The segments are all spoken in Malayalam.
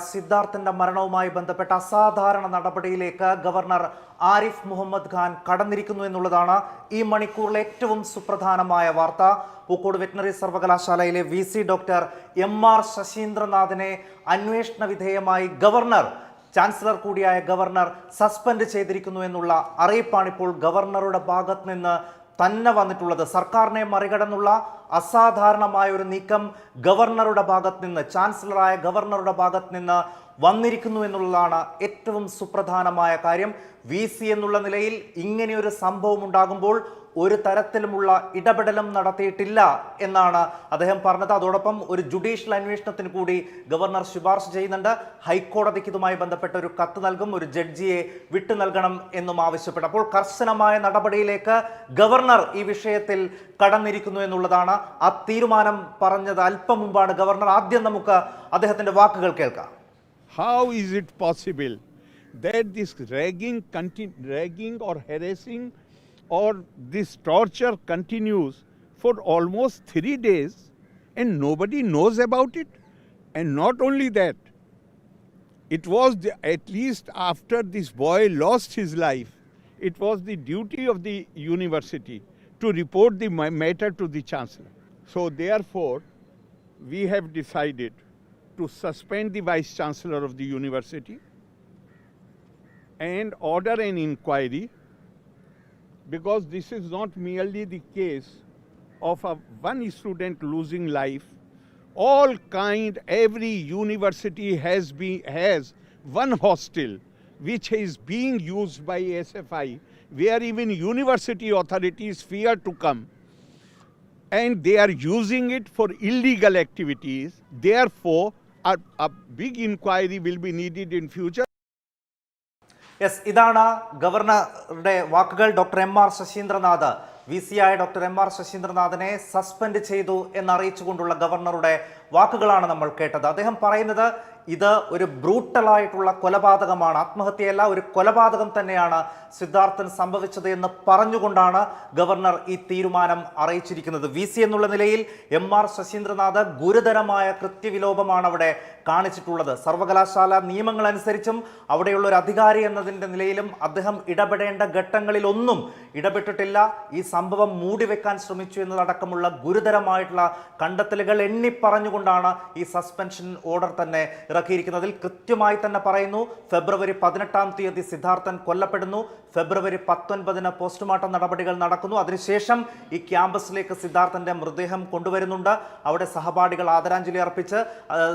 സിദ്ധാർത്ഥന്റെ മരണവുമായി ബന്ധപ്പെട്ട അസാധാരണ നടപടിയിലേക്ക് ഗവർണർ ആരിഫ് മുഹമ്മദ് ഖാൻ കടന്നിരിക്കുന്നു എന്നുള്ളതാണ് ഈ മണിക്കൂറിലെ ഏറ്റവും സുപ്രധാനമായ വാർത്ത. പൂക്കോട് വെറ്റിനറി സർവകലാശാലയിലെ V C doctor M R ശശീന്ദ്രനാഥിനെ അന്വേഷണ വിധേയമായി ഗവർണർ ചാൻസലർ കൂടിയായ ഗവർണർ സസ്പെൻഡ് ചെയ്തിരിക്കുന്നു എന്നുള്ള അറിയിപ്പാണ് ഇപ്പോൾ ഗവർണറുടെ ഭാഗത്ത് നിന്ന് തന്നെ വന്നിട്ടുള്ളത്. സർക്കാരിനെ മറികടന്നുള്ള അസാധാരണമായ ഒരു നീക്കം ഗവർണറുടെ ഭാഗത്ത് നിന്ന് ചാൻസലറായ ഗവർണറുടെ ഭാഗത്ത് നിന്ന് വന്നിരിക്കുന്നു എന്നുള്ളതാണ് ഏറ്റവും സുപ്രധാനമായ കാര്യം. വി സി എന്നുള്ള നിലയിൽ ഇങ്ങനെയൊരു സംഭവം ഉണ്ടാകുമ്പോൾ ഒരു തരത്തിലുമുള്ള ഇടപെടലും നടത്തിയിട്ടില്ല എന്നാണ് അദ്ദേഹം പറഞ്ഞത്. അതോടൊപ്പം ഒരു ജുഡീഷ്യൽ അന്വേഷണത്തിന് കൂടി ഗവർണർ ശുപാർശ ചെയ്യുന്നുണ്ട്. ഹൈക്കോടതിക്ക് ഇതുമായി ബന്ധപ്പെട്ട ഒരു കത്ത് നൽകും. ഒരു ജഡ്ജിയെ വിട്ടു നൽകണം എന്നും ആവശ്യപ്പെട്ടു. അപ്പോൾ കർശനമായ നടപടിയിലേക്ക് ഗവർണർ ഈ വിഷയത്തിൽ കടന്നിരിക്കുന്നു എന്നുള്ളതാണ് ആ തീരുമാനം പറഞ്ഞത്. അല്പം മുമ്പാണ് ഗവർണർ. ആദ്യം നമുക്ക് അദ്ദേഹത്തിന്റെ വാക്കുകൾ കേൾക്കാം. How is it possible that this ragging, ragging or harassing or this torture continues for almost three days and nobody knows about it? And not only that, it was the, at least after this boy lost his life, it was the duty of the university to report the matter to the chancellor. So, therefore, we have decided to suspend the vice chancellor of the university and order an inquiry because this is not merely the case of a one student losing life all kind every university has been has one hostel which is being used by sfi where even university authorities fear to come and they are using it for illegal activities. Therefore, a, a big inquiry will be needed in future. Yes ഇതാണ് ഗവർണറുടെ വാക്കുകൾ doctor M R Sasheendranath V C ആയ ഡോക്ടർ എം ആർ ശശീന്ദ്രനാഥിനെ സസ്പെൻഡ് ചെയ്തു എന്നറിയിച്ചുകൊണ്ടുള്ള ഗവർണറുടെ വാക്കുകളാണ് നമ്മൾ കേട്ടത്. അദ്ദേഹം പറയുന്നത് ഇത് ഒരു ബ്രൂട്ടലായിട്ടുള്ള കൊലപാതകമാണ്. ആത്മഹത്യയല്ല ഒരു കൊലപാതകം തന്നെയാണ് സിദ്ധാർത്ഥൻ സംഭവിച്ചത് എന്ന് പറഞ്ഞുകൊണ്ടാണ് ഗവർണർ ഈ തീരുമാനം അറിയിച്ചിരിക്കുന്നത്. വി സി എന്നുള്ള നിലയിൽ എം ആർ ശശീന്ദ്രനാഥ് ഗുരുതരമായ കൃത്യവിലോപമാണ് അവിടെ കാണിച്ചിട്ടുള്ളത്. സർവകലാശാല നിയമങ്ങൾ അനുസരിച്ചും അവിടെയുള്ള ഒരു അധികാരി എന്നതിന്റെ നിലയിലും അദ്ദേഹം ഇടപെടേണ്ട ഘട്ടങ്ങളിലൊന്നും ഇടപെട്ടിട്ടില്ല. ഈ സംഭവം മൂടിവെക്കാൻ ശ്രമിച്ചു എന്നതടക്കമുള്ള ഗുരുതരമായിട്ടുള്ള കണ്ടെത്തലുകൾ എണ്ണി പറഞ്ഞുകൊണ്ടാണ് ഈ സസ്പെൻഷൻ ഓർഡർ തന്നെ ഇറക്കിയിരിക്കുന്നതിൽ കൃത്യമായി തന്നെ പറയുന്നു ഫെബ്രുവരി പതിനെട്ടാം തീയതി സിദ്ധാർത്ഥൻ കൊല്ലപ്പെടുന്നു ഫെബ്രുവരി പത്തൊൻപതിന് പോസ്റ്റ്മോർട്ടം നടപടികൾ നടക്കുന്നു. അതിനുശേഷം ഈ ക്യാമ്പസിലേക്ക് സിദ്ധാർത്ഥന്റെ മൃതദേഹം കൊണ്ടുവരുന്നുണ്ട്. അവിടെ സഹപാഠികൾ ആദരാഞ്ജലി അർപ്പിച്ച്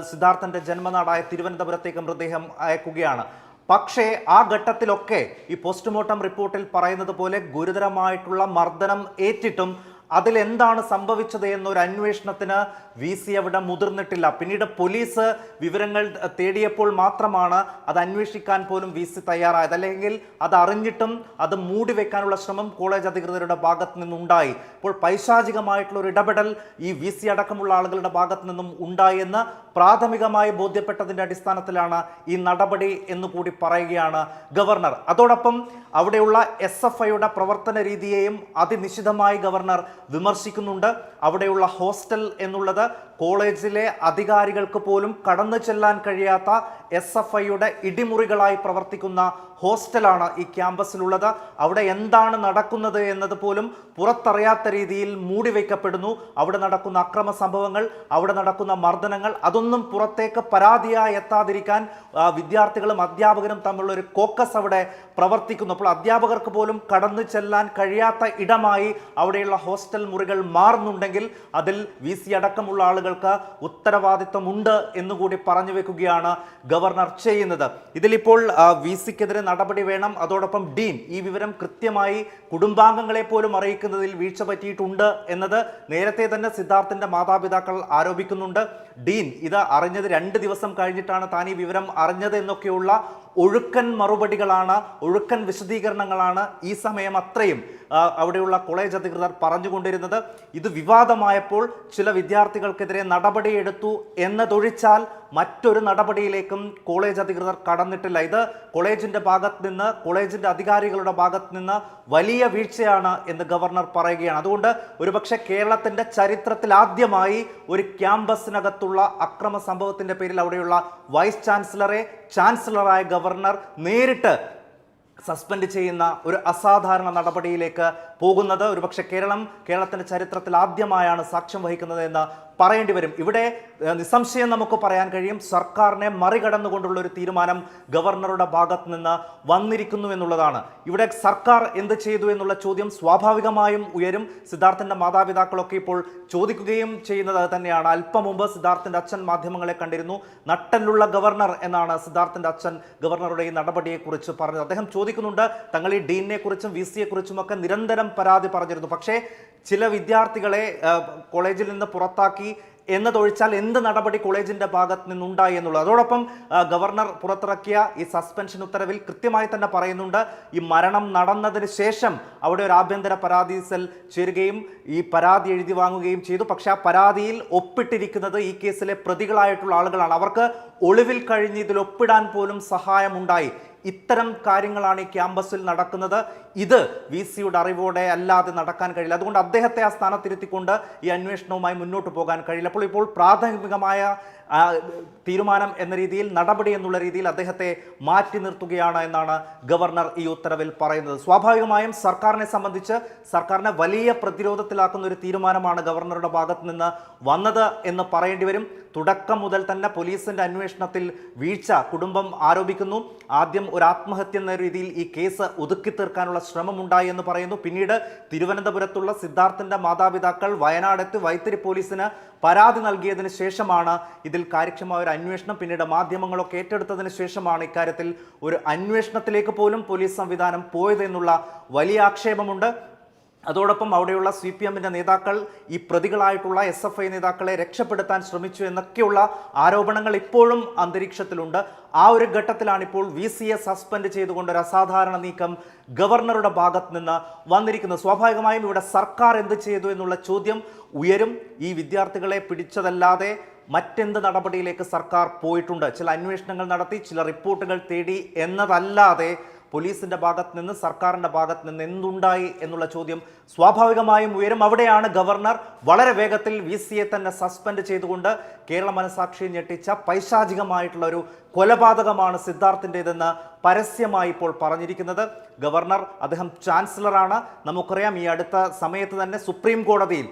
സിദ്ധാർത്ഥന്റെ ജന്മനാടായ തിരുവനന്തപുരത്തേക്ക് മൃതദേഹം അയക്കുകയാണ്. പക്ഷേ ആ ഘട്ടത്തിലൊക്കെ ഈ പോസ്റ്റ്മോർട്ടം റിപ്പോർട്ടിൽ പറയുന്നത് പോലെ ഗുരുതരമായിട്ടുള്ള മർദ്ദനം ഏറ്റിട്ടും അതിലെന്താണ് സംഭവിച്ചത് എന്നൊരു അന്വേഷണത്തിന് വി സി അവിടെ മുതിർന്നിട്ടില്ല. പിന്നീട് പോലീസ് വിവരങ്ങൾ തേടിയപ്പോൾ മാത്രമാണ് അത് അന്വേഷിക്കാൻ പോലും വി സി തയ്യാറായത്. അല്ലെങ്കിൽ അത് അറിഞ്ഞിട്ടും അത് മൂടി വെക്കാനുള്ള ശ്രമം കോളേജ് അധികൃതരുടെ ഭാഗത്ത് നിന്നുണ്ടായി. ഇപ്പോൾ പൈശാചികമായിട്ടുള്ള ഒരു ഇടപെടൽ ഈ വി സി അടക്കമുള്ള ആളുകളുടെ ഭാഗത്ത് നിന്നും ഉണ്ടായെന്ന് പ്രാഥമികമായി ബോധ്യപ്പെട്ടതിന്റെ അടിസ്ഥാനത്തിലാണ് ഈ നടപടി എന്ന് കൂടി പറയുകയാണ് ഗവർണർ. അതോടൊപ്പം അവിടെയുള്ള എസ് എഫ് ഐയുടെ പ്രവർത്തന രീതിയെയും അതിനിശിതമായി ഗവർണർ വിമർശിക്കുന്നുണ്ട്. അവിടെയുള്ള ഹോസ്റ്റൽ എന്നുള്ളത് കോളേജിലെ അധികാരികൾക്ക് പോലും കടന്നു ചെല്ലാൻ കഴിയാത്ത എസ് എഫ് ഐയുടെ ഇടിമുറികളായി പ്രവർത്തിക്കുന്ന ഹോസ്റ്റലാണ് ഈ ക്യാമ്പസിലുള്ളത്. അവിടെ എന്താണ് നടക്കുന്നത് എന്നത് പോലും പുറത്തറിയാത്ത രീതിയിൽ മൂടി മൂടിവെക്കപ്പെടുന്നു അവിടെ നടക്കുന്ന അക്രമ സംഭവങ്ങൾ അവിടെ നടക്കുന്ന മർദ്ദനങ്ങൾ അതൊന്നും പുറത്തേക്ക് പരാതിയായി എത്താതിരിക്കാൻ വിദ്യാർത്ഥികളും അധ്യാപകരും തമ്മിലുള്ള ഒരു കോക്കസ് അവിടെ പ്രവർത്തിക്കുന്നു. അപ്പോൾ അധ്യാപകർക്ക് പോലും കടന്നു ചെല്ലാൻ കഴിയാത്ത ഇടമായി അവിടെയുള്ള ഹോസ്റ്റൽ മുറികൾ മാറുന്നുണ്ടെങ്കിൽ അതിൽ വി സി അടക്കമുള്ള ആളുകൾക്ക് ഉത്തരവാദിത്വമുണ്ട് എന്നുകൂടി പറഞ്ഞു വെക്കുകയാണ് ഗവർണർ ചെയ്യുന്നത്. ഇതിലിപ്പോൾ വി സിക്കെതിരെ നടപടി വേണം. അതോടൊപ്പം ഡീൻ ഈ വിവരം കൃത്യമായി കുടുംബാംഗങ്ങളെ പോലും അറിയിക്കുന്നതിൽ വീഴ്ച പറ്റിയിട്ടുണ്ട് എന്നത് നേരത്തെ തന്നെ സിദ്ധാർത്ഥിന്റെ മാതാപിതാക്കൾ ആരോപിക്കുന്നുണ്ട്. ഡീൻ ഇത് അറിഞ്ഞത് രണ്ട് ദിവസം കഴിഞ്ഞിട്ടാണ് താൻ ഈ വിവരം അറിഞ്ഞത് എന്നൊക്കെയുള്ള ഒഴുക്കൻ മറുപടികളാണ് ഒഴുക്കൻ വിശദീകരണങ്ങളാണ് ഈ സമയം അത്രയും അവിടെയുള്ള കോളേജ് അധികൃതർ പറഞ്ഞുകൊണ്ടിരുന്നത്. ഇത് വിവാദമായപ്പോൾ ചില വിദ്യാർത്ഥികൾക്കെതിരെ നടപടിയെടുത്തു എന്നതൊഴിച്ചാൽ മറ്റൊരു നടപടിയിലേക്കും കോളേജ് അധികൃതർ കടന്നിട്ടില്ല. ഇത് കോളേജിന്റെ ഭാഗത്ത് നിന്ന് കോളേജിന്റെ അധികാരികളുടെ ഭാഗത്ത് നിന്ന് വലിയ വീഴ്ചയാണ് എന്ന് ഗവർണർ പറയുകയാണ്. അതുകൊണ്ട് ഒരുപക്ഷെ കേരളത്തിന്റെ ചരിത്രത്തിൽ ആദ്യമായി ഒരു ക്യാമ്പസിനകത്തുള്ള അക്രമ സംഭവത്തിന്റെ പേരിൽ അവിടെയുള്ള വൈസ് ചാൻസലറെ ചാൻസലറായ ഗവർണർ നേരിട്ട് സസ്പെൻഡ് ചെയ്യുന്ന ഒരു അസാധാരണ നടപടിയിലേക്ക് പോകുന്നത്. ഒരുപക്ഷെ കേരളം കേരളത്തിന്റെ ചരിത്രത്തിൽ ആദ്യമായാണ് സാക്ഷ്യം വഹിക്കുന്നത് എന്ന് പറയേണ്ടി വരും. ഇവിടെ നിസ്സംശയം നമുക്ക് പറയാൻ കഴിയും. സർക്കാരിനെ മറികടന്നുകൊണ്ടുള്ള ഒരു തീരുമാനം ഗവർണറുടെ ഭാഗത്ത് നിന്ന് വന്നിരിക്കുന്നു എന്നുള്ളതാണ്. ഇവിടെ സർക്കാർ എന്ത് ചെയ്തു എന്നുള്ള ചോദ്യം സ്വാഭാവികമായും ഉയരും. സിദ്ധാർത്ഥന്റെ മാതാപിതാക്കളൊക്കെ ഇപ്പോൾ ചോദിക്കുകയും ചെയ്യുന്നത് തന്നെയാണ്. അല്പം മുമ്പ് സിദ്ധാർത്ഥന്റെ അച്ഛൻ മാധ്യമങ്ങളെ കണ്ടിരുന്നു. നട്ടലുള്ള ഗവർണർ എന്നാണ് സിദ്ധാർത്ഥന്റെ അച്ഛൻ ഗവർണറുടെ ഈ നടപടിയെക്കുറിച്ച് പറഞ്ഞത്. അദ്ദേഹം ചോദിക്കുന്നുണ്ട് തങ്ങൾ ഈ ഡീനിനെ കുറിച്ചും വി സിയെ കുറിച്ചും ഒക്കെ നിരന്തരം പരാതി പറഞ്ഞിരുന്നു. പക്ഷേ ചില വിദ്യാർത്ഥികളെ കോളേജിൽ നിന്ന് പുറത്താക്കി എന്നതൊഴിച്ചാൽ എന്ത് നടപടി കോളേജിന്റെ ഭാഗത്ത് നിന്നുണ്ടായി എന്നുള്ളത്. അതോടൊപ്പം ഗവർണർ പുറത്തിറക്കിയ ഈ സസ്പെൻഷൻ ഉത്തരവിൽ കൃത്യമായി തന്നെ പറയുന്നുണ്ട്. ഈ മരണം നടന്നതിന് ശേഷം അവിടെ ഒരു ആഭ്യന്തര പരാതി സെൽ ചേരുകയും ഈ പരാതി എഴുതി വാങ്ങുകയും ചെയ്തു. പക്ഷേ ആ പരാതിയിൽ ഒപ്പിട്ടിരിക്കുന്നത് ഈ കേസിലെ പ്രതികളായിട്ടുള്ള ആളുകളാണ്. അവർക്ക് ഒളിവിൽ കഴിഞ്ഞ് ഇതിൽ ഒപ്പിടാൻ പോലും സഹായമുണ്ടായി. ഇത്തരം കാര്യങ്ങളാണ് ഈ ക്യാമ്പസിൽ നടക്കുന്നത്. ഇത് വി സിയുടെ അറിവോടെ അല്ലാതെ നടക്കാൻ കഴിയില്ല. അതുകൊണ്ട് അദ്ദേഹത്തെ ആ സ്ഥാനത്തിരുത്തിക്കൊണ്ട് ഈ അന്വേഷണവുമായി മുന്നോട്ട് പോകാൻ കഴിയില്ല. അപ്പോൾ ഇപ്പോൾ പ്രാഥമികമായ തീരുമാനം എന്ന രീതിയിൽ നടപടി എന്നുള്ള രീതിയിൽ അദ്ദേഹത്തെ മാറ്റി നിർത്തുകയാണ് എന്നാണ് ഗവർണർ ഈ ഉത്തരവിൽ പറയുന്നത്. സ്വാഭാവികമായും സർക്കാരിനെ സംബന്ധിച്ച് സർക്കാരിനെ വലിയ പ്രതിരോധത്തിലാക്കുന്ന ഒരു തീരുമാനമാണ് ഗവർണറുടെ ഭാഗത്ത് നിന്ന് വന്നത് എന്ന് പറയേണ്ടി വരും. തുടക്കം മുതൽ തന്നെ പോലീസിന്റെ അന്വേഷണത്തിൽ വീഴ്ച കുടുംബം ആരോപിക്കുന്നു. ആദ്യം ഒരു ആത്മഹത്യ എന്ന രീതിയിൽ ഈ കേസ് ഒതുക്കി തീർക്കാനുള്ള ശ്രമമുണ്ടായി എന്ന് പറയുന്നു. പിന്നീട് തിരുവനന്തപുരത്തുള്ള സിദ്ധാർത്ഥന്റെ മാതാപിതാക്കൾ വയനാടെത്തി വൈത്തിരി പോലീസിന് പരാതി നൽകിയതിന് ശേഷമാണ് ഇതിൽ കാര്യക്ഷമമായ ഒരു അന്വേഷണം പിന്നീട് മാധ്യമങ്ങളൊക്കെ ഏറ്റെടുത്തതിന് ശേഷമാണ് ഇക്കാര്യത്തിൽ ഒരു അന്വേഷണത്തിലേക്ക് പോലും പോലീസ് സംവിധാനം പോയതെന്നുള്ള വലിയ ആക്ഷേപമുണ്ട്. അതോടൊപ്പം അവിടെയുള്ള സി പി എമ്മിന്റെ നേതാക്കൾ ഈ പ്രതികളായിട്ടുള്ള എസ് എഫ് ഐ നേതാക്കളെ രക്ഷപ്പെടുത്താൻ ശ്രമിച്ചു എന്നൊക്കെയുള്ള ആരോപണങ്ങൾ ഇപ്പോഴും അന്തരീക്ഷത്തിലുണ്ട്. ആ ഒരു ഘട്ടത്തിലാണ് ഇപ്പോൾ വി എ സസ്പെൻഡ് ചെയ്തുകൊണ്ട് ഒരു അസാധാരണ നീക്കം ഗവർണറുടെ ഭാഗത്ത് നിന്ന് വന്നിരിക്കുന്നത്. സ്വാഭാവികമായും ഇവിടെ സർക്കാർ എന്ത് ചെയ്തു എന്നുള്ള ചോദ്യം ഉയരും. ഈ വിദ്യാർത്ഥികളെ പിടിച്ചതല്ലാതെ മറ്റെന്ത് നടപടിയിലേക്ക് സർക്കാർ പോയിട്ടുണ്ട്? ചില അന്വേഷണങ്ങൾ നടത്തി ചില റിപ്പോർട്ടുകൾ തേടി എന്നതല്ലാതെ പോലീസിന്റെ ഭാഗത്ത് നിന്ന് സർക്കാരിന്റെ ഭാഗത്ത് നിന്ന് എന്തുണ്ടായി എന്നുള്ള ചോദ്യം സ്വാഭാവികമായും ഉയരും. അവിടെയാണ് ഗവർണർ വളരെ വേഗത്തിൽ വി തന്നെ സസ്പെൻഡ് ചെയ്തുകൊണ്ട് കേരള മനസാക്ഷി ഞെട്ടിച്ച പൈശാചികമായിട്ടുള്ള ഒരു കൊലപാതകമാണ് സിദ്ധാർത്ഥിന്റെതെന്ന് പരസ്യമായി ഇപ്പോൾ പറഞ്ഞിരിക്കുന്നത്. ഗവർണർ അദ്ദേഹം ചാൻസലറാണ്. നമുക്കറിയാം ഈ അടുത്ത സമയത്ത് തന്നെ സുപ്രീം കോടതിയിൽ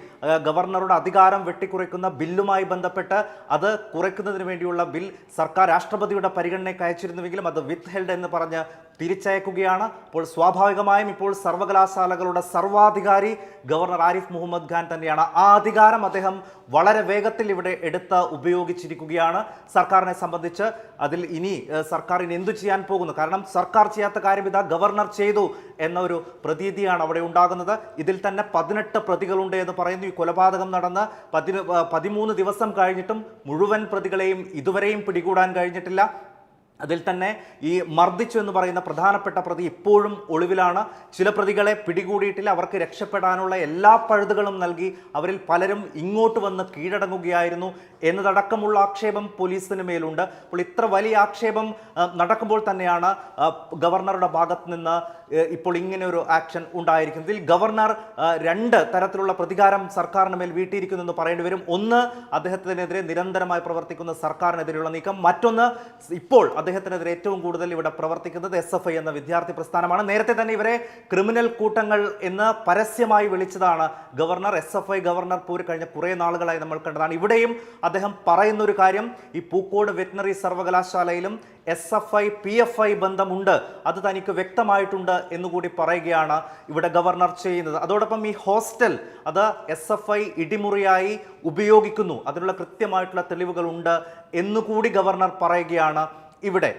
ഗവർണറുടെ അധികാരം വെട്ടിക്കുറയ്ക്കുന്ന ബില്ലുമായി ബന്ധപ്പെട്ട് അത് കുറയ്ക്കുന്നതിന് വേണ്ടിയുള്ള ബിൽ സർക്കാർ രാഷ്ട്രപതിയുടെ പരിഗണനയ്ക്ക് അയച്ചിരുന്നുവെങ്കിലും അത് വിത്ത് ഹെൽഡ് എന്ന് പറഞ്ഞ് തിരിച്ചയക്കുകയാണ്. അപ്പോൾ സ്വാഭാവികമായും ഇപ്പോൾ സർവകലാശാലകളുടെ സർവാധികാരി ഗവർണർ ആരിഫ് മുഹമ്മദ് ഖാൻ തന്നെയാണ്. ആ അധികാരം അദ്ദേഹം വളരെ വേഗത്തിൽ ഇവിടെ എടുത്ത് ഉപയോഗിച്ചിരിക്കുകയാണ് സർക്കാരിനെ സംബന്ധിച്ച്. അതിൽ ഇനി സർക്കാരിന് എന്തു ചെയ്യാൻ പോകുന്നു? കാരണം സർക്കാർ ചെയ്യാത്ത കാര്യം ഇതാ ഗവർണർ ചെയ്തു എന്നൊരു പ്രതീതിയാണ് അവിടെ ഉണ്ടാകുന്നത്. ഇതിൽ തന്നെ പതിനെട്ട് പ്രതികളുണ്ട് എന്ന് പറയുന്നു. ഈ കൊലപാതകം നടന്ന് പതിന് പതിമൂന്ന് ദിവസം കഴിഞ്ഞിട്ടും മുഴുവൻ പ്രതികളെയും ഇതുവരെയും പിടികൂടാൻ കഴിഞ്ഞിട്ടില്ല. അതിൽ തന്നെ ഈ മർദ്ദിച്ചു എന്ന് പറയുന്ന പ്രധാനപ്പെട്ട പ്രതി ഇപ്പോഴും ഒളിവിലാണ്. ചില പ്രതികളെ പിടികൂടിയിട്ടില്ല. അവർക്ക് രക്ഷപ്പെടാനുള്ള എല്ലാ പഴുതുകളും നൽകി അവരിൽ പലരും ഇങ്ങോട്ട് വന്ന് കീഴടങ്ങുകയായിരുന്നു എന്നതടക്കമുള്ള ആക്ഷേപം പോലീസിന് മേലുണ്ട് അപ്പോൾ ഇത്ര വലിയ ആക്ഷേപം നടക്കുമ്പോൾ തന്നെയാണ് ഗവർണറുടെ ഭാഗത്ത് നിന്ന് ഇപ്പോൾ ഇങ്ങനെ ഒരു ആക്ഷൻ ഉണ്ടായിരിക്കുന്നത് ഇതിൽ ഗവർണർ രണ്ട് തരത്തിലുള്ള പ്രതികാരം സർക്കാരിന് മേൽ വീട്ടിയിരിക്കുന്നു എന്ന് പറയേണ്ടി വരും. ഒന്ന് അദ്ദേഹത്തിനെതിരെ നിരന്തരമായി പ്രവർത്തിക്കുന്ന സർക്കാരിനെതിരെയുള്ള നീക്കം. മറ്റൊന്ന് ഇപ്പോൾ അദ്ദേഹത്തിനെതിരെ ഏറ്റവും കൂടുതൽ ഇവിടെ പ്രവർത്തിക്കുന്നത് എസ് എഫ് ഐ എന്ന വിദ്യാർത്ഥി പ്രസ്ഥാനമാണ്. നേരത്തെ തന്നെ ഇവരെ ക്രിമിനൽ കൂട്ടങ്ങൾ എന്ന് പരസ്യമായി വിളിച്ചതാണ് governor. S F I governor പോര് കഴിഞ്ഞ കുറേ നാളുകളായി നമ്മൾ കണ്ടതാണ്. ഇവിടെയും അദ്ദേഹം പറയുന്ന ഒരു കാര്യം ഈ Pookode veterinary സർവകലാശാലയിലും S F I P F I ബന്ധമുണ്ട്. അത് തനിക്ക് വ്യക്തമായിട്ടുണ്ട് എന്നുകൂടി പറയുകയാണ് ഇവിടെ ഗവർണർ ചെയ്യുന്നത്. അതോടൊപ്പം ഈ ഹോസ്റ്റൽ അത് എസ് എഫ് ഐ ഇടിമുറിയായി ഉപയോഗിക്കുന്നു. അതിനുള്ള കൃത്യമായിട്ടുള്ള തെളിവുകളുണ്ട് എന്നുകൂടി ഗവർണർ പറയുകയാണ് ഇവിടെ.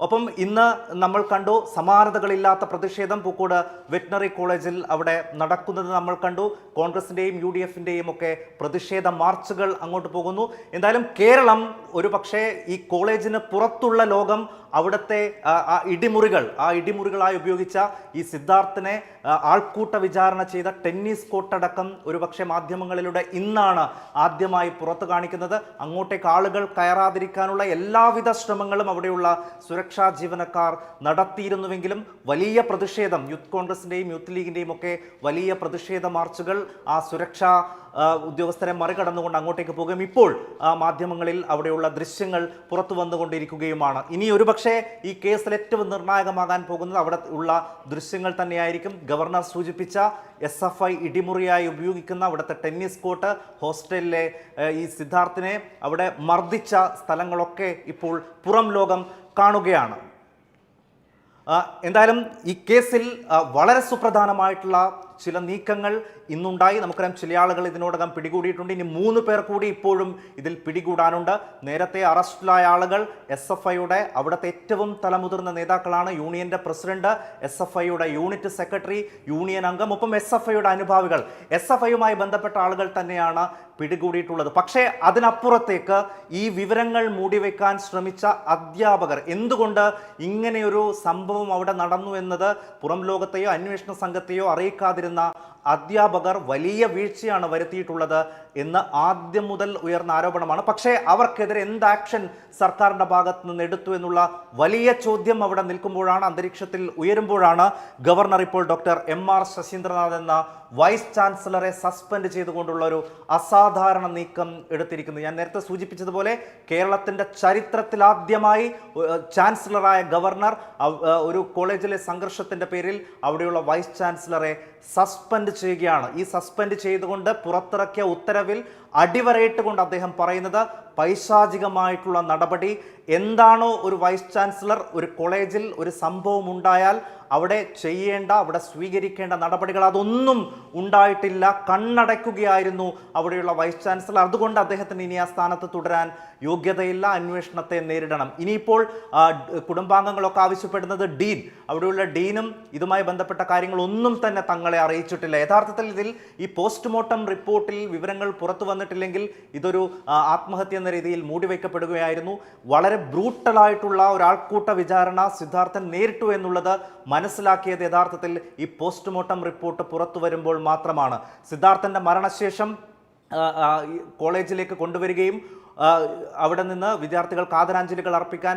ഒപ്പം ഇന്ന് നമ്മൾ കണ്ടു സമാനതകളില്ലാത്ത പ്രതിഷേധം പൂക്കോട് വെറ്റിനറി കോളേജിൽ അവിടെ നടക്കുന്നത് നമ്മൾ കണ്ടു. കോൺഗ്രസിന്റെയും യു ഡി എഫിന്റെയും ഒക്കെ പ്രതിഷേധ മാർച്ചുകൾ അങ്ങോട്ട് പോകുന്നു. എന്തായാലും കേരളം ഒരു പക്ഷേ ഈ കോളേജിന് പുറത്തുള്ള ലോകം അവിടുത്തെ ആ, ഇടിമുറികൾ ആ ഇടിമുറികളായി ഉപയോഗിച്ച ഈ സിദ്ധാർത്ഥിനെ ആൾക്കൂട്ട വിചാരണ ചെയ്ത ടെന്നീസ് കോട്ടടക്കം ഒരുപക്ഷെ മാധ്യമങ്ങളിലൂടെ ഇന്നാണ് ആദ്യമായി പുറത്തു കാണിക്കുന്നത്. അങ്ങോട്ടേക്ക് ആളുകൾ കയറാതിരിക്കാനുള്ള എല്ലാവിധ ശ്രമങ്ങളും അവിടെയുള്ള സുരക്ഷാ ജീവനക്കാർ നടത്തിയിരുന്നുവെങ്കിലും വലിയ പ്രതിഷേധം യൂത്ത് കോൺഗ്രസിന്റെയും യൂത്ത് ലീഗിന്റെയും ഒക്കെ വലിയ പ്രതിഷേധ മാർച്ചുകൾ ആ സുരക്ഷാ ഉദ്യോഗസ്ഥരെ മറികടന്നുകൊണ്ട് അങ്ങോട്ടേക്ക് പോകുകയും ഇപ്പോൾ മാധ്യമങ്ങളിൽ അവിടെയുള്ള ദൃശ്യങ്ങൾ പുറത്തു വന്നുകൊണ്ടിരിക്കുകയുമാണ്. ഇനി ഒരുപക്ഷെ ഈ കേസിൽ ഏറ്റവും നിർണായകമാകാൻ പോകുന്നത് അവിടെ ഉള്ള ദൃശ്യങ്ങൾ തന്നെയായിരിക്കും. ഗവർണർ സൂചിപ്പിച്ച എസ് എഫ് ഐ ഇടിമുറിയായി ഉപയോഗിക്കുന്ന അവിടുത്തെ ടെന്നീസ് കോർട്ട് ഹോസ്റ്റലിലെ ഈ സിദ്ധാർത്ഥിനെ അവിടെ മർദ്ദിച്ച സ്ഥലങ്ങളൊക്കെ ഇപ്പോൾ പുറം ലോകം കാണുകയാണ്. എന്തായാലും ഈ കേസിൽ വളരെ സുപ്രധാനമായിട്ടുള്ള ചില നീക്കങ്ങൾ ഇന്നുണ്ടായി. നമുക്കറിയാം ചില ആളുകൾ ഇതിനോടകം പിടികൂടിയിട്ടുണ്ട്. ഇനി മൂന്ന് പേർ കൂടി ഇപ്പോഴും ഇതിൽ പിടികൂടാനുണ്ട്. നേരത്തെ അറസ്റ്റിലായ ആളുകൾ എസ് എഫ് ഐയുടെ അവിടുത്തെ ഏറ്റവും തലമുതിർന്ന നേതാക്കളാണ്. യൂണിയന്റെ പ്രസിഡന്റ് എസ് എഫ് ഐയുടെ യൂണിറ്റ് സെക്രട്ടറി യൂണിയൻ അംഗം ഒപ്പം എസ് എഫ് ഐയുടെ അനുഭാവികൾ. എസ് എഫ് ഐയുമായി ബന്ധപ്പെട്ട ആളുകൾ തന്നെയാണ് പിടികൂടിയിട്ടുള്ളത്. പക്ഷേ അതിനപ്പുറത്തേക്ക് ഈ വിവരങ്ങൾ മൂടിവെക്കാൻ ശ്രമിച്ച അധ്യാപകർ എന്തുകൊണ്ട് ഇങ്ങനെയൊരു സംഭവം അവിടെ നടന്നു എന്നത് പുറം ലോകത്തെയോ അന്വേഷണ സംഘത്തെയോ അറിയിക്കാതിരുന്ന അധ്യാപകർ വലിയ വീഴ്ചയാണ് വരുത്തിയിട്ടുള്ളത് എന്ന് ആദ്യം മുതൽ ഉയർന്ന ആരോപണമാണ്. പക്ഷേ അവർക്കെതിരെ എന്ത് ആക്ഷൻ സർക്കാരിന്റെ ഭാഗത്ത് നിന്ന് എടുത്തു എന്നുള്ള വലിയ ചോദ്യം അവിടെ നിൽക്കുമ്പോഴാണ് അന്തരീക്ഷത്തിൽ ഉയരുമ്പോഴാണ് ഗവർണർ ഇപ്പോൾ ഡോക്ടർ എം ആർ ശശീന്ദ്രനാഥ് എന്ന വൈസ് ചാൻസലറെ സസ്പെൻഡ് ചെയ്തുകൊണ്ടുള്ള ഒരു അസാധാരണ നീക്കം എടുത്തിരിക്കുന്നത് ഞാൻ നേരത്തെ സൂചിപ്പിച്ചതുപോലെ കേരളത്തിന്റെ ഏഹ്, ചാൻസലറായ ഗവർണർ ഒരു കോളേജിലെ സംഘർഷത്തിന്റെ പേരിൽ അവിടെയുള്ള വൈസ് ചാൻസലറെ സസ്പെൻഡ് ചെയ്യുകയാണ്. ഈ സസ്പെൻഡ് ചെയ്തുകൊണ്ട് പുറത്തിറക്കിയ ഉത്തരവിൽ അടിവരയിട്ടുകൊണ്ട് അദ്ദേഹം പറയുന്നത് പൈശാചികമായിട്ടുള്ള നടപടി. എന്താണോ ഒരു വൈസ് ചാൻസലർ ഒരു കോളേജിൽ ഒരു സംഭവം ഉണ്ടായാൽ അവിടെ ചെയ്യേണ്ട അവിടെ സ്വീകരിക്കേണ്ട നടപടികൾ അതൊന്നും ഉണ്ടായിട്ടില്ല. കണ്ണടയ്ക്കുകയായിരുന്നു അവിടെയുള്ള വൈസ് ചാൻസലർ. അതുകൊണ്ട് അദ്ദേഹത്തിന് ഇനി ആ സ്ഥാനത്ത് തുടരാൻ യോഗ്യതയില്ല. അന്വേഷണത്തെ നേരിടണം. ഇനിയിപ്പോൾ കുടുംബാംഗങ്ങളൊക്കെ ആവശ്യപ്പെടുന്നത് ഡീൻ. അവിടെയുള്ള ഡീനും ഇതുമായി ബന്ധപ്പെട്ട കാര്യങ്ങളൊന്നും തന്നെ തങ്ങളെ അറിയിച്ചിട്ടില്ല. യഥാർത്ഥത്തിൽ ഇതിൽ ഈ പോസ്റ്റ്മോർട്ടം റിപ്പോർട്ടിൽ വിവരങ്ങൾ പുറത്തു വന്നിട്ടില്ലെങ്കിൽ ഇതൊരു ആത്മഹത്യ എന്ന രീതിയിൽ മൂടിവെക്കപ്പെടുകയായിരുന്നു വളരെ ബ്രൂട്ടലായിട്ടുള്ള ഒരാൾക്കൂട്ട വിചാരണ സിദ്ധാർത്ഥൻ നേരിട്ടു എന്നുള്ളത് മനസ്സിലാക്കിയത് യഥാർത്ഥത്തിൽ ഈ പോസ്റ്റ്മോർട്ടം റിപ്പോർട്ട് പുറത്തു വരുമ്പോൾ മാത്രമാണ്. സിദ്ധാർത്ഥന്റെ മരണശേഷം കോളേജിലേക്ക് കൊണ്ടുവരികയും അവിടെ നിന്ന് വിദ്യാർത്ഥികൾക്ക് ആദരാഞ്ജലികൾ അർപ്പിക്കാൻ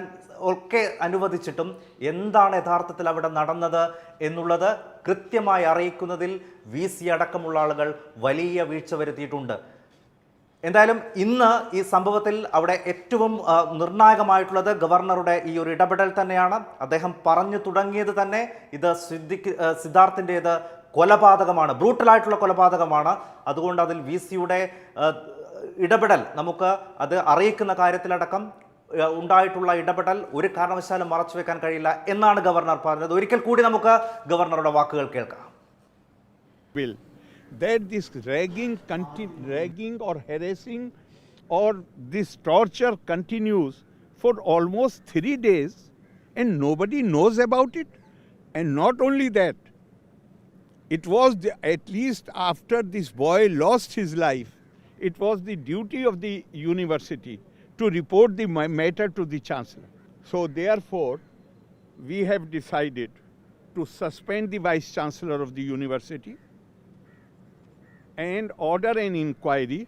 ഒക്കെ അനുവദിച്ചിട്ടും എന്താണ് യഥാർത്ഥത്തിൽ അവിടെ നടന്നത് എന്നുള്ളത് കൃത്യമായി അറിയിക്കുന്നതിൽ വി സി അടക്കമുള്ള ആളുകൾ വലിയ വീഴ്ച വരുത്തിയിട്ടുണ്ട്. എന്തായാലും ഇന്ന് ഈ സംഭവത്തിൽ അവിടെ ഏറ്റവും നിർണായകമായിട്ടുള്ളത് ഗവർണറുടെ ഈ ഒരു ഇടപെടൽ തന്നെയാണ്. അദ്ദേഹം പറഞ്ഞു തുടങ്ങിയത് തന്നെ ഇത് സിദ്ദിഖ് സിദ്ധാർത്ഥിന്റെ കൊലപാതകമാണ് ബ്രൂട്ടലായിട്ടുള്ള കൊലപാതകമാണ്. അതുകൊണ്ട് അതിൽ വി സിയുടെ ഇടപെടൽ നമുക്ക് അത് അറിയിക്കുന്ന കാര്യത്തിലടക്കം ഉണ്ടായിട്ടുള്ള ഇടപെടൽ ഒരു കാരണവശാലും മറച്ചു വെക്കാൻ കഴിയില്ല എന്നാണ് ഗവർണർ പറഞ്ഞത്. ഒരിക്കൽ കൂടി നമുക്ക് ഗവർണറുടെ വാക്കുകൾ കേൾക്കാം. That this ragging, ragging or harassing or this torture continues for almost three days and nobody knows about it. And not only that, it was the, at least after this boy lost his life, it was the duty of the university to report the matter to the chancellor. So, therefore, we have decided to suspend the vice chancellor of the university and order an inquiry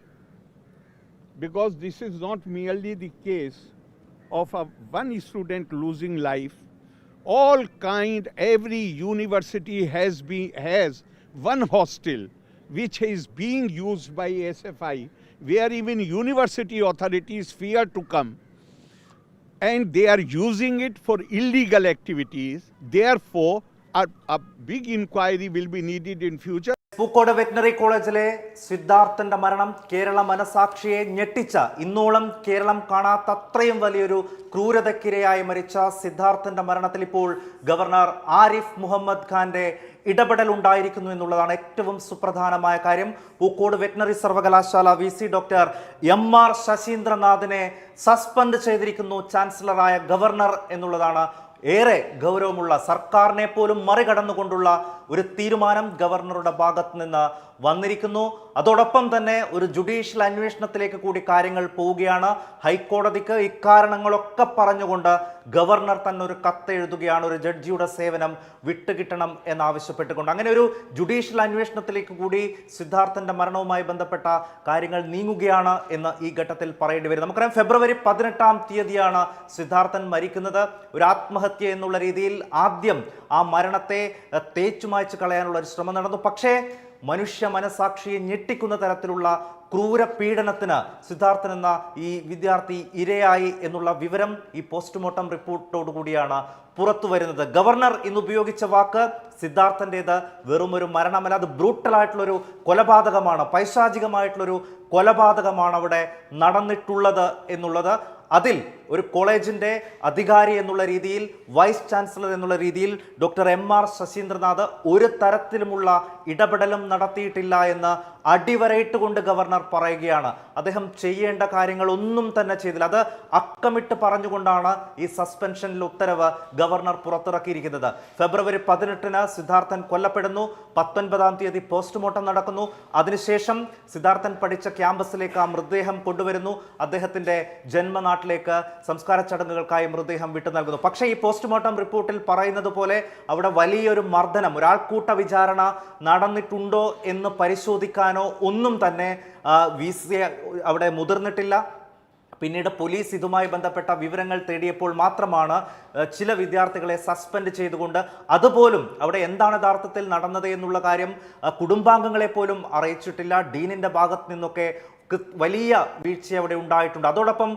because this is not merely the case of a one student losing life. All kind every university has been has one hostel which is being used by sfi where even university authorities fear to come. And they are using it for illegal activities. Therefore a, a big inquiry will be needed in future Pookode veterinary കോളേജിലെ സിദ്ധാർത്ഥന്റെ മരണം കേരള മനസാക്ഷിയെ ഞെട്ടിച്ച ഇന്നോളം കേരളം കാണാത്ത അത്രയും വലിയൊരു ക്രൂരതക്കിരയായി മരിച്ച സിദ്ധാർത്ഥന്റെ മരണത്തിൽ ഇപ്പോൾ ഗവർണർ ആരിഫ് മുഹമ്മദ് ഖാന്റെ ഇടപെടൽ ഉണ്ടായിരിക്കുന്നു എന്നുള്ളതാണ് ഏറ്റവും സുപ്രധാനമായ കാര്യം. പൂക്കോട് വെറ്റിനറി സർവകലാശാല V C doctor M R ശശീന്ദ്രനാഥിനെ suspend ചെയ്തിരിക്കുന്നു ചാൻസലറായ ഗവർണർ എന്നുള്ളതാണ് ഏറെ ഗൗരവമുള്ള സർക്കാരിനെ പോലും മറികടന്നുകൊണ്ടുള്ള ഒരു തീരുമാനം ഗവർണറുടെ ഭാഗത്ത് നിന്ന് വന്നിരിക്കുന്നു. അതോടൊപ്പം തന്നെ ഒരു ജുഡീഷ്യൽ അന്വേഷണത്തിലേക്ക് കൂടി കാര്യങ്ങൾ പോവുകയാണ്. ഹൈക്കോടതിക്ക് ഇക്കാരണങ്ങളൊക്കെ പറഞ്ഞുകൊണ്ട് ഗവർണർ തന്നെ ഒരു കത്ത് എഴുതുകയാണ് ഒരു ജഡ്ജിയുടെ സേവനം വിട്ടുകിട്ടണം എന്നാവശ്യപ്പെട്ടുകൊണ്ട്. അങ്ങനെ ഒരു ജുഡീഷ്യൽ അന്വേഷണത്തിലേക്ക് കൂടി സിദ്ധാർത്ഥന്റെ മരണവുമായി ബന്ധപ്പെട്ട കാര്യങ്ങൾ നീങ്ങുകയാണ് എന്ന് ഈ ഘട്ടത്തിൽ പറയേണ്ടി വരും. നമുക്കറിയാം ഫെബ്രുവരി പതിനെട്ടാം തീയതിയാണ് സിദ്ധാർത്ഥൻ മരിക്കുന്നത്. ഒരു ആത്മഹത്യ എന്നുള്ള രീതിയിൽ ആദ്യം ആ മരണത്തെ തേച്ചു മായ്ച്ചു കളയാനുള്ള ഒരു ശ്രമം നടന്നു. പക്ഷേ മനുഷ്യ മനസാക്ഷിയെ ഞെട്ടിക്കുന്ന തരത്തിലുള്ള ക്രൂര പീഡനത്തിന് സിദ്ധാർത്ഥൻ എന്ന ഈ വിദ്യാർത്ഥി ഇരയായി എന്നുള്ള വിവരം ഈ പോസ്റ്റ്മോർട്ടം റിപ്പോർട്ടോടുകൂടിയാണ് പുറത്തു വരുന്നത്. ഗവർണർ ഇന്ന് ഉപയോഗിച്ച വാക്ക് സിദ്ധാർത്ഥന്റെത് വെറുമൊരു മരണമല്ല അത് ബ്രൂട്ടലായിട്ടുള്ളൊരു കൊലപാതകമാണ് പൈശാചികമായിട്ടുള്ളൊരു കൊലപാതകമാണ് അവിടെ നടന്നിട്ടുള്ളത് എന്നുള്ളത്. അതിൽ ഒരു കോളേജിന്റെ അധികാരി എന്നുള്ള രീതിയിൽ വൈസ് ചാൻസലർ എന്നുള്ള രീതിയിൽ ഡോക്ടർ എം ആർ ശശീന്ദ്രനാഥ് ഒരു തരത്തിലുമുള്ള ഇടപെടലും നടത്തിയിട്ടില്ല എന്ന് അടിവരയിട്ടുകൊണ്ട് ഗവർണർ പറയുകയാണ്. അദ്ദേഹം ചെയ്യേണ്ട കാര്യങ്ങൾ ഒന്നും തന്നെ ചെയ്തില്ല. അത് അക്കമിട്ട് പറഞ്ഞുകൊണ്ടാണ് ഈ സസ്പെൻഷനിൽ ഉത്തരവ് ഗവർണർ പുറത്തിറക്കിയിരിക്കുന്നത്. ഫെബ്രുവരി പതിനെട്ടിന് സിദ്ധാർത്ഥൻ കൊല്ലപ്പെടുന്നു. പത്തൊൻപതാം തീയതി പോസ്റ്റ്മോർട്ടം നടക്കുന്നു. അതിനുശേഷം സിദ്ധാർത്ഥൻ പഠിച്ച ക്യാമ്പസിലേക്ക് ആ മൃതദേഹം കൊണ്ടുവരുന്നു. അദ്ദേഹത്തിന്റെ ജന്മനാട്ടിലേക്ക് സംസ്കാര ചടങ്ങുകൾക്കായി മൃതദേഹം വിട്ടു നൽകുന്നു. പക്ഷേ ഈ പോസ്റ്റ്മോർട്ടം റിപ്പോർട്ടിൽ പറയുന്നത് പോലെ അവിടെ വലിയൊരു മർദ്ദനം ഒരാൾക്കൂട്ട വിചാരണ നടന്നിട്ടുണ്ടോ എന്ന് പരിശോധിക്കാനോ ഒന്നും തന്നെ വി അവിടെ മുതിർന്നിട്ടില്ല. പിന്നീട് പോലീസ് ഇതുമായി ബന്ധപ്പെട്ട വിവരങ്ങൾ തേടിയപ്പോൾ മാത്രമാണ് ചില വിദ്യാർത്ഥികളെ സസ്പെൻഡ് ചെയ്തുകൊണ്ട് അതുപോലും അവിടെ എന്താണ് യഥാർത്ഥത്തിൽ നടന്നത് എന്നുള്ള കാര്യം കുടുംബാംഗങ്ങളെ പോലും അറിയിച്ചിട്ടില്ല. ഡീനിന്റെ ഭാഗത്ത് നിന്നൊക്കെ വലിയ വീഴ്ച അവിടെ ഉണ്ടായിട്ടുണ്ട്. അതോടൊപ്പം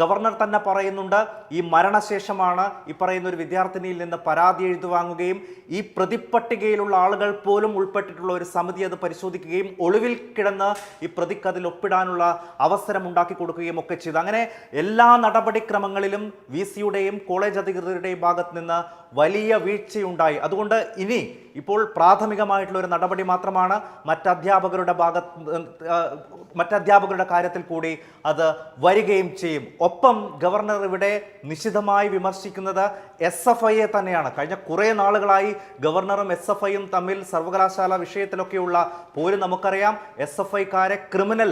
ഗവർണർ തന്നെ പറയുന്നുണ്ട് ഈ മരണശേഷമാണ് ഈ പറയുന്ന ഒരു വിദ്യാർത്ഥിനിയിൽ നിന്ന് പരാതി എഴുതി വാങ്ങുകയും ഈ പ്രതിപ്പട്ടികയിലുള്ള ആളുകൾ പോലും ഉൾപ്പെട്ടിട്ടുള്ള ഒരു സമിതി അത് പരിശോധിക്കുകയും ഒളിവിൽ കിടന്ന് ഈ പ്രതിക്ക് അതിൽ ഒപ്പിടാനുള്ള അവസരം ഉണ്ടാക്കി കൊടുക്കുകയും ഒക്കെ ചെയ്തു. അങ്ങനെ എല്ലാ നടപടിക്രമങ്ങളിലും വി സിയുടെയും കോളേജ് അധികൃതരുടെയും ഭാഗത്ത് നിന്ന് വലിയ വീഴ്ചയുണ്ടായി. അതുകൊണ്ട് ഇനി ഇപ്പോൾ പ്രാഥമികമായിട്ടുള്ള ഒരു നടപടി മാത്രമാണ് മറ്റധ്യാപകരുടെ ഭാഗത്ത് മറ്റധ്യാപകരുടെ കാര്യത്തിൽ കൂടി അത് വരികയും ചെയ്യും. ഒപ്പം ഗവർണർ ഇവിടെ നിശിതമായി വിമർശിക്കുന്നത് എസ് എഫ് ഐയെ തന്നെയാണ്. കഴിഞ്ഞ കുറേ നാളുകളായി ഗവർണറും എസ് എഫ് ഐയും തമ്മിൽ സർവകലാശാല വിഷയത്തിലൊക്കെയുള്ള പോലും നമുക്കറിയാം. എസ് എഫ് ഐക്കാരെ ക്രിമിനൽ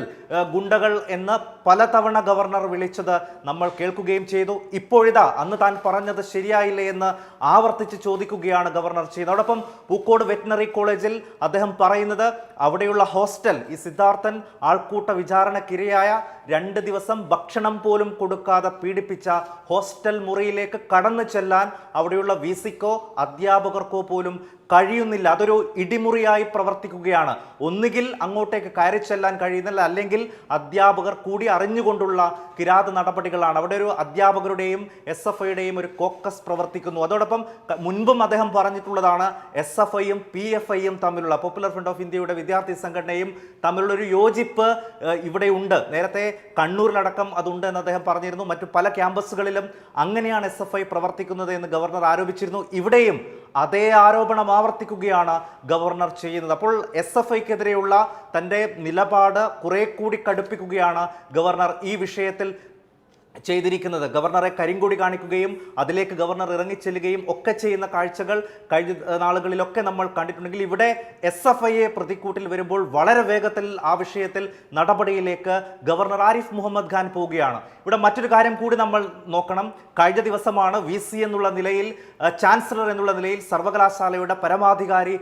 ഗുണ്ടകൾ എന്ന് പലതവണ ഗവർണർ വിളിച്ചത് നമ്മൾ കേൾക്കുകയും ചെയ്തു. ഇപ്പോഴിതാ അന്ന് താൻ പറഞ്ഞത് ശരിയായില്ലേ എന്ന് ആവർത്തിച്ച് ചോദിക്കുകയാണ് ഗവർണർ ചെയ്യുന്നത് അതോടൊപ്പം പൂക്കോട് വെറ്റിനറി കോളേജിൽ അദ്ദേഹം പറയുന്നത് അവിടെയുള്ള ഹോസ്റ്റൽ ഈ സിദ്ധാർത്ഥൻ ആൾക്കൂട്ട വിചാരണക്കിരയായ രണ്ട് ദിവസം ഭക്ഷണം പോലും കൊടുക്കാതെ പീഡിപ്പിച്ച ഹോസ്റ്റൽ മുറിയിലേക്ക് കടന്നു ചെല്ലാൻ അവിടെയുള്ള വി സിക്കോ അധ്യാപകർക്കോ പോലും കഴിയുന്നില്ല. അതൊരു ഇടിമുറിയായി പ്രവർത്തിക്കുകയാണ്. ഒന്നുകിൽ അങ്ങോട്ടേക്ക് കയറി ചെല്ലാൻ കഴിയുന്നില്ല. അല്ലെങ്കിൽ അധ്യാപകർ കൂടി അറിഞ്ഞുകൊണ്ടുള്ള കിരാത നടപടികളാണ്. അവിടെ ഒരു അധ്യാപകരുടെയും എസ് എഫ് ഐയുടെയും ഒരു കോക്കസ് പ്രവർത്തിക്കുന്നു. അതോടൊപ്പം മുൻപും അദ്ദേഹം പറഞ്ഞിട്ടുള്ളതാണ് എസ് എഫ് ഐയും പി എഫ് ഐയും തമ്മിലുള്ള പോപ്പുലർ ഫ്രണ്ട് ഓഫ് ഇന്ത്യയുടെ വിദ്യാർത്ഥി സംഘടനയും തമ്മിലുള്ള ഒരു യോജിപ്പ് ഇവിടെ ഇവിടെയുണ്ട് നേരത്തെ കണ്ണൂരിലടക്കം അതുണ്ട് എന്ന് അദ്ദേഹം പറഞ്ഞിരുന്നു. മറ്റു പല ക്യാമ്പസുകളിലും അങ്ങനെയാണ് എസ് എഫ് ഐ പ്രവർത്തിക്കുന്നത് എന്ന് ഗവർണർ ആരോപിച്ചിരുന്നു. ഇവിടെയും അതേ ആരോപണം ആവർത്തിക്കുകയാണ് ഗവർണർ ചെയ്യുന്നത്. അപ്പോൾ എസ് എഫ് ഐക്കെതിരെയുള്ള തന്റെ നിലപാട് കുറെ കൂടി കടുപ്പിക്കുകയാണ് ഗവർണർ. ഈ വിഷയത്തിൽ ചെയ്തിരിക്കുന്നത്. ഗവർണറെ കരിങ്കൊടി കാണിക്കുകയും അതിലേക്ക് ഗവർണർ ഇറങ്ങിച്ചെല്ലുകയും ഒക്കെ ചെയ്യുന്ന കാഴ്ചകൾ കഴിഞ്ഞ നാളുകളിലൊക്കെ നമ്മൾ കണ്ടിട്ടുണ്ടെങ്കിൽ ഇവിടെ എസ് എഫ് ഐയെ പ്രതിക്കൂട്ടിൽ വരുമ്പോൾ വളരെ വേഗത്തിൽ ആ വിഷയത്തിൽ നടപടിയിലേക്ക് ഗവർണർ ആരിഫ് മുഹമ്മദ് ഖാൻ പോവുകയാണ്. ഇവിടെ മറ്റൊരു കാര്യം കൂടി നമ്മൾ നോക്കണം. കഴിഞ്ഞ ദിവസമാണ് വി എന്നുള്ള നിലയിൽ ചാൻസലർ എന്നുള്ള നിലയിൽ സർവകലാശാലയുടെ പരമാധികാരി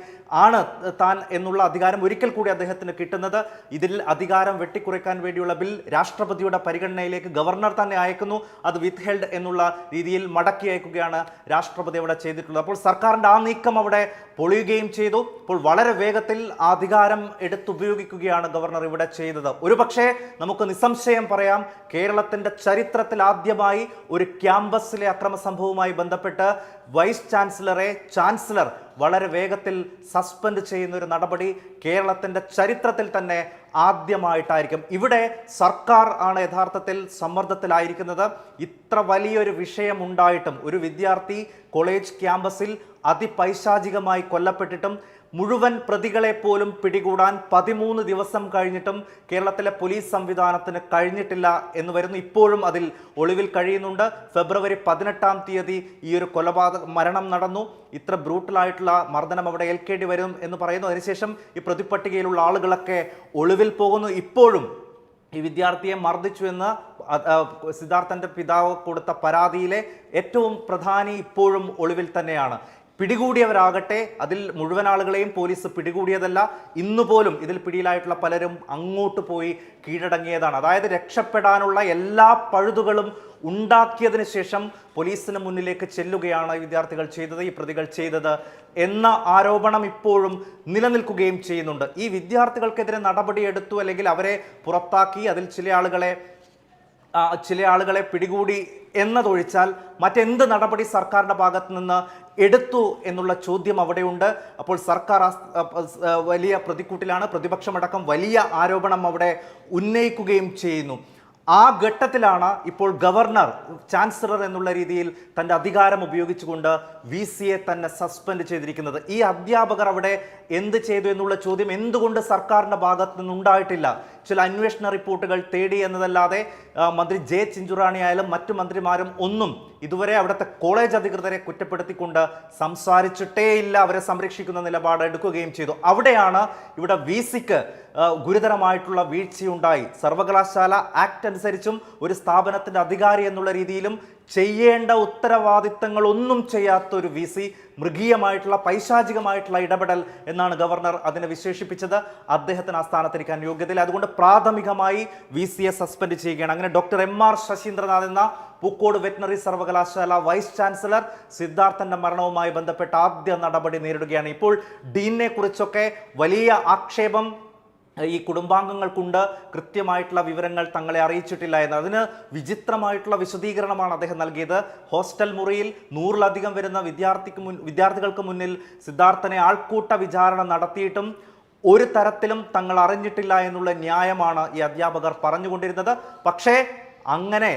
ആണ് താൻ എന്നുള്ള അധികാരം ഒരിക്കൽ കൂടി അദ്ദേഹത്തിന് കിട്ടുന്നത്. ഇതിൽ അധികാരം വെട്ടിക്കുറയ്ക്കാൻ വേണ്ടിയുള്ള ബിൽ രാഷ്ട്രപതിയുടെ പരിഗണനയിലേക്ക് ഗവർണർ തന്നെ അയക്കുന്നു. അത് വിത്ത് ഹെൽഡ് എന്നുള്ള രീതിയിൽ മടക്കി അയക്കുകയാണ് രാഷ്ട്രപതി അവിടെ ചെയ്തിട്ടുള്ളത്. അപ്പോൾ സർക്കാരിന്റെ ആ നീക്കം അവിടെ പൊളിയുകയും ചെയ്തു. അപ്പോൾ വളരെ വേഗത്തിൽ അധികാരം എടുത്തുപയോഗിക്കുകയാണ് ഗവർണർ ഇവിടെ ചെയ്തത്. ഒരുപക്ഷെ നമുക്ക് നിസ്സംശയം പറയാം കേരളത്തിന്റെ ചരിത്രത്തിൽ ആദ്യമായി ഒരു ക്യാമ്പസിലെ അക്രമ സംഭവവുമായി ബന്ധപ്പെട്ട് വൈസ് ചാൻസലറെ ചാൻസലർ വളരെ വേഗത്തിൽ സസ്പെൻഡ് ചെയ്യുന്ന ഒരു നടപടി കേരളത്തിന്റെ ചരിത്രത്തിൽ തന്നെ ആദ്യമായിട്ടായിരിക്കും. ഇവിടെ സർക്കാർ ആണ് യഥാർത്ഥത്തിൽ സമ്മർദ്ദത്തിലായിരിക്കുന്നത്. ഇത്ര വലിയൊരു വിഷയം ഉണ്ടായിട്ടും ഒരു വിദ്യാർത്ഥി കോളേജ് ക്യാമ്പസിൽ അതിപൈശാചികമായി കൊല്ലപ്പെട്ടിട്ടും മുഴുവൻ പ്രതികളെ പോലും പിടികൂടാൻ പതിമൂന്ന് ദിവസം കഴിഞ്ഞിട്ടും കേരളത്തിലെ പോലീസ് സംവിധാനത്തിന് കഴിഞ്ഞിട്ടില്ല എന്ന് വരുന്നു. ഇപ്പോഴും അതിൽ ഒളിവിൽ കഴിയുന്നുണ്ട്. ഫെബ്രുവരി പതിനെട്ടാം തീയതി ഈ ഒരു കൊലപാതക മരണം നടന്നു. ഇത്ര ബ്രൂട്ടലായിട്ടുള്ള മർദ്ദനം അവിടെ ഏൽക്കേണ്ടി വരും എന്ന് പറയുന്നു. അതിനുശേഷം ഈ പ്രതിപ്പട്ടികയിലുള്ള ആളുകളൊക്കെ ഒളിവിൽ പോകുന്നു. ഇപ്പോഴും ഈ വിദ്യാർത്ഥിയെ മർദ്ദിച്ചു എന്ന് സിദ്ധാർത്ഥന്റെ പിതാവ് കൊടുത്ത പരാതിയിലെ ഏറ്റവും പ്രധാനി ഇപ്പോഴും ഒളിവിൽ തന്നെയാണ്. പിടികൂടിയവരാകട്ടെ അതിൽ മുഴുവൻ ആളുകളെയും പോലീസ് പിടികൂടിയതല്ല ഇന്നുപോലും ഇതിൽ പിടിയിലായിട്ടുള്ള പലരും അങ്ങോട്ട് പോയി കീഴടങ്ങിയതാണ്. അതായത് രക്ഷപ്പെടാനുള്ള എല്ലാ പഴുതുകളും ഉണ്ടാക്കിയതിന് ശേഷം പോലീസിന് മുന്നിലേക്ക് ചെല്ലുകയാണ് വിദ്യാർത്ഥികൾ ചെയ്തത് ഈ പ്രതികൾ ചെയ്തത് എന്ന ആരോപണം ഇപ്പോഴും നിലനിൽക്കുകയും ചെയ്യുന്നുണ്ട്. ഈ വിദ്യാർത്ഥികൾക്കെതിരെ നടപടിയെടുത്തു അല്ലെങ്കിൽ അവരെ പുറത്താക്കി അതിൽ ചില ആളുകളെ ചില ആളുകളെ പിടികൂടി എന്നതൊഴിച്ചാൽ മറ്റെന്ത് നടപടി സർക്കാരിന്റെ ഭാഗത്ത് നിന്ന് എടുത്തു എന്നുള്ള ചോദ്യം അവിടെയുണ്ട്. അപ്പോൾ സർക്കാർ വലിയ പ്രതിക്കൂട്ടിലാണ്. പ്രതിപക്ഷമടക്കം വലിയ ആരോപണം അവിടെ ഉന്നയിക്കുകയും ചെയ്യുന്നു. ആ ഘട്ടത്തിലാണ് ഇപ്പോൾ ഗവർണർ ചാൻസലർ എന്നുള്ള രീതിയിൽ തന്റെ അധികാരം ഉപയോഗിച്ചുകൊണ്ട് വി സിയെ തന്നെ സസ്പെൻഡ് ചെയ്തിരിക്കുന്നത്. ഈ അധ്യാപകർ അവിടെ എന്ത് ചെയ്തു എന്നുള്ള ചോദ്യം എന്തുകൊണ്ട് സർക്കാരിന്റെ ഭാഗത്ത് നിന്നുണ്ടായിട്ടില്ല ചില അന്വേഷണ റിപ്പോർട്ടുകൾ തേടി എന്നതല്ലാതെ മന്ത്രി ജെ ചിഞ്ചുറാണി ആയാലും മറ്റു മന്ത്രിമാരും ഒന്നും ഇതുവരെ അവിടുത്തെ കോളേജ് അധികൃതരെ കുറ്റപ്പെടുത്തിക്കൊണ്ട് സംസാരിച്ചിട്ടേയില്ല. അവരെ സംരക്ഷിക്കുന്ന നിലപാട് എടുക്കുകയും ചെയ്തു. അവിടെയാണ് ഇവിടെ വി സിക്ക് ഗുരുതരമായിട്ടുള്ള വീഴ്ചയുണ്ടായി. സർവകലാശാല ആക്ട് അനുസരിച്ചും ഒരു സ്ഥാപനത്തിന്റെ അധികാരി എന്നുള്ള രീതിയിലും ചെയ്യേണ്ട ഉത്തരവാദിത്തങ്ങൾ ഒന്നും ചെയ്യാത്ത ഒരു വി സി മൃഗീയമായിട്ടുള്ള പൈശാചികമായിട്ടുള്ള ഇടപെടൽ എന്നാണ് ഗവർണർ അതിനെ വിശേഷിപ്പിച്ചത്. അദ്ദേഹത്തിന് ആ സ്ഥാനത്തിരിക്കാൻ യോഗ്യതയില്ല. അതുകൊണ്ട് പ്രാഥമികമായി വി സിയെ സസ്പെൻഡ് ചെയ്യുകയാണ്. അങ്ങനെ ഡോക്ടർ എം ആർ ശശീന്ദ്രനാഥ് എന്ന പൂക്കോട് വെറ്റിനറി സർവകലാശാല വൈസ് ചാൻസലർ സിദ്ധാർത്ഥന്റെ മരണവുമായി ബന്ധപ്പെട്ട ആദ്യ നടപടി നേരിടുകയാണ്. ഇപ്പോൾ ഡീനെ കുറിച്ചൊക്കെ വലിയ ആക്ഷേപം ഈ കുടുംബാംഗങ്ങൾക്കുണ്ട്. കൃത്യമായിട്ടുള്ള വിവരങ്ങൾ തങ്ങളെ അറിയിച്ചിട്ടില്ല എന്ന്. അതിന് വിചിത്രമായിട്ടുള്ള വിശദീകരണമാണ് അദ്ദേഹം നൽകിയത്. ഹോസ്റ്റൽ മുറിയിൽ നൂറിലധികം വരുന്ന വിദ്യാർത്ഥിക്ക് മുൻ വിദ്യാർത്ഥികൾക്ക് മുന്നിൽ സിദ്ധാർത്ഥനെ ആൾക്കൂട്ട വിചാരണ നടത്തിയിട്ടും ഒരു തരത്തിലും തങ്ങൾ അറിഞ്ഞിട്ടില്ല എന്നുള്ള ന്യായമാണ് ഈ അധ്യാപകർ പറഞ്ഞുകൊണ്ടിരുന്നത്. പക്ഷേ അങ്ങനെ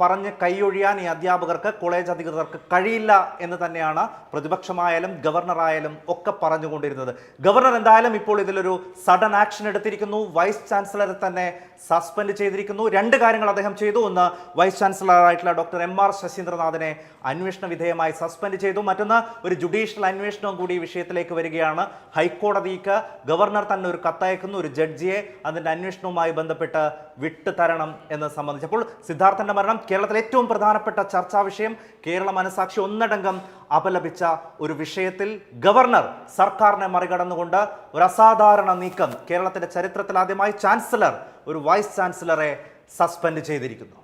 പറഞ്ഞ് കൈയൊഴിയാൻ ഈ അധ്യാപകർക്ക് കോളേജ് അധികൃതർക്ക് കഴിയില്ല എന്ന് തന്നെയാണ് പ്രതിപക്ഷമായാലും ഗവർണറായാലും ഒക്കെ പറഞ്ഞുകൊണ്ടിരുന്നത്. ഗവർണർ എന്തായാലും ഇപ്പോൾ ഇതിലൊരു സഡൻ ആക്ഷൻ എടുത്തിരിക്കുന്നു. വൈസ് ചാൻസലറെ തന്നെ സസ്പെൻഡ് ചെയ്തിരിക്കുന്നു. രണ്ട് കാര്യങ്ങൾ അദ്ദേഹം ചെയ്തു. ഒന്ന് വൈസ് ചാൻസലറായിട്ടുള്ള ഡോക്ടർ എം ആർ ശശീന്ദ്രനാഥിനെ അന്വേഷണ വിധേയമായി സസ്പെൻഡ് ചെയ്തു. മറ്റൊന്ന് ഒരു ജുഡീഷ്യൽ അന്വേഷണവും കൂടി വിഷയത്തിലേക്ക് വരികയാണ്. ഹൈക്കോടതിക്ക് ഗവർണർ തന്നെ ഒരു കത്തയക്കുന്നു. ഒരു ജഡ്ജിയെ അതിന്റെ അന്വേഷണവുമായി ബന്ധപ്പെട്ട് വിട്ടുതരണം എന്ന് സംബന്ധിച്ച്. അപ്പോൾ സിദ്ധാർത്ഥന്റെ മരണം കേരളത്തിലെ ഏറ്റവും പ്രധാനപ്പെട്ട ചർച്ചാ വിഷയം. കേരള മനസാക്ഷി ഒന്നടങ്കം അപലപിച്ച ഒരു വിഷയത്തിൽ ഗവർണർ സർക്കാരിനെ മറികടന്നുകൊണ്ട് ഒരു അസാധാരണ നീക്കം കേരളത്തിന്റെ ചരിത്രത്തിൽ ആദ്യമായി ചാൻസലർ ഒരു വൈസ് ചാൻസലറെ സസ്പെൻഡ് ചെയ്തിരിക്കുന്നു.